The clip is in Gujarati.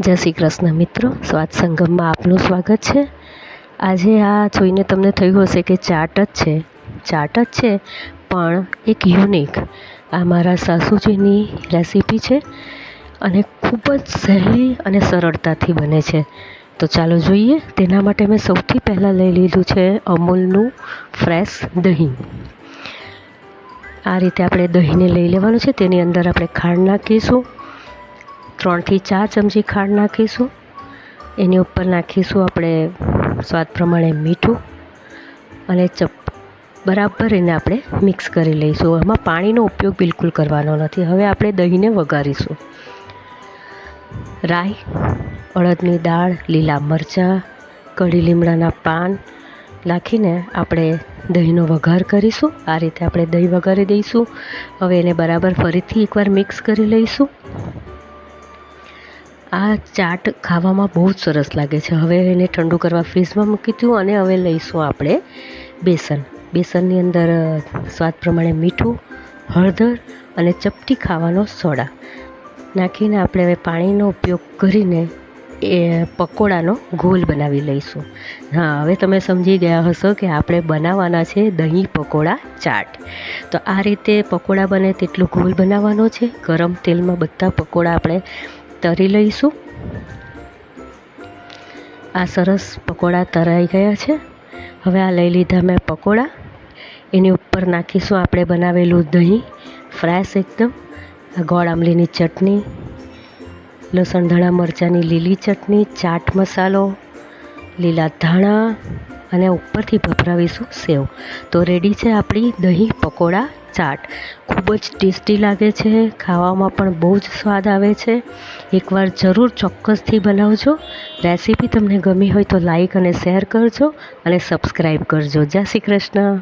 જય શ્રી કૃષ્ણ મિત્રો, સ્વાદ સંગમમાં આપનું સ્વાગત છે. આજે આ જોઈને તમને થયું હશે કે ચાટ જ છે. ચાટ જ છે, પણ એક યુનિક. આ મારા સાસુજીની રેસીપી છે અને ખૂબ જ સહેલી અને સરળતાથી બને છે. તો ચાલો જોઈએ, તેના માટે મેં સૌથી પહેલાં લઈ લીધું છે અમૂલનું ફ્રેશ દહીં. આ રીતે આપણે દહીંને લઈ લેવાનું છે, તેની અંદર આપણે ખાંડ નાખીશું. ત્રણથી ચાર ચમચી ખાંડ નાખીશું. એની ઉપર નાખીશું આપણે સ્વાદ પ્રમાણે મીઠું અને ચપ બરાબર એને આપણે મિક્સ કરી લઈશું. એમાં પાણીનો ઉપયોગ બિલકુલ કરવાનો નથી. હવે આપણે દહીંને વઘારીશું. રાઈ, અડદની દાળ, લીલા મરચાં, કઢી લીમડાના પાન નાખીને આપણે દહીંનો વઘાર કરીશું. આ રીતે આપણે દહીં વઘારી દઈશું. હવે એને બરાબર ફરીથી એકવાર મિક્સ કરી લઈશું. આ ચાટ ખાવામાં બહુ જ સરસ લાગે છે. હવે એને ઠંડુ કરવા ફ્રીઝમાં મૂકી દઉં અને હવે લઈશું આપણે બેસન. બેસનની અંદર સ્વાદ પ્રમાણે મીઠું, હળદર અને ચપટી ખાવાનો સોડા નાખીને આપણે હવે પાણીનો ઉપયોગ કરીને એ પકોડાનો ગોલ બનાવી લઈશું. હા, હવે તમે સમજી ગયા હશો કે આપણે બનાવવાના છે દહીં પકોડા ચાટ. તો આ રીતે પકોડા બને તેટલું ગોલ બનાવવાનો છે. ગરમ તેલમાં બધા પકોડા આપણે તરી લઈશું. આ સરસ પકોડા તરાઈ ગયા છે. હવે આ લઈ લીધા મેં પકોડા. એની ઉપર નાખીશું આપણે બનાવેલું દહીં, ફ્રેશ એકદમ. ગોળ આંબલીની ચટણી, લસણ ધાણા મરચાંની લીલી ચટણી, ચાટ મસાલો, લીલા ધાણા અને ઉપરથી ભભરાવીશું સેવ. તો રેડી છે આપણી દહીં, પકોડા. ચાટ. ખૂબ જ ટેસ્ટી લાગે છે. ખાવામાં પણ બહુ જ સ્વાદ આવે છે. એકવાર જરૂર ચોક્કસથી બનાવજો. રેસીપી તમને ગમી હોય તો લાઈક અને શેર કરજો અને સબસ્ક્રાઈબ કરજો. જય શ્રી કૃષ્ણ.